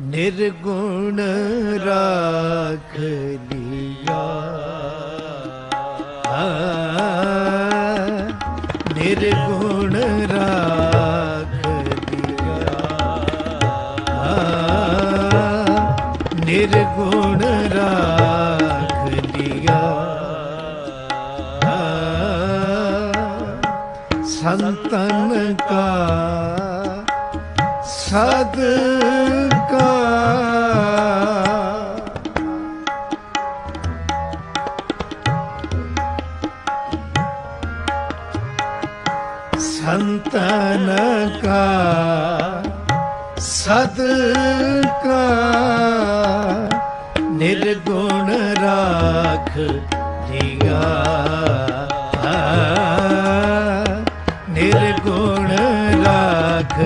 ਨਿਰਗੁਣ ਰਾਖ ਲਿਆ। ਨਿਰਗੁਣ ਰਾਖ ਲਿਆ। ਨਿਰਗੁਣ ਰਾਖ ਲਿਆ। ਸੰਤਨ ਕਾ ਸਦਕਾ। ਸੰਤਨ ਕਾ ਨਿਰਗੁਣ ਰਾਖ ਦੀਆ ਨਿਰਗੁਣ ਰਾਖ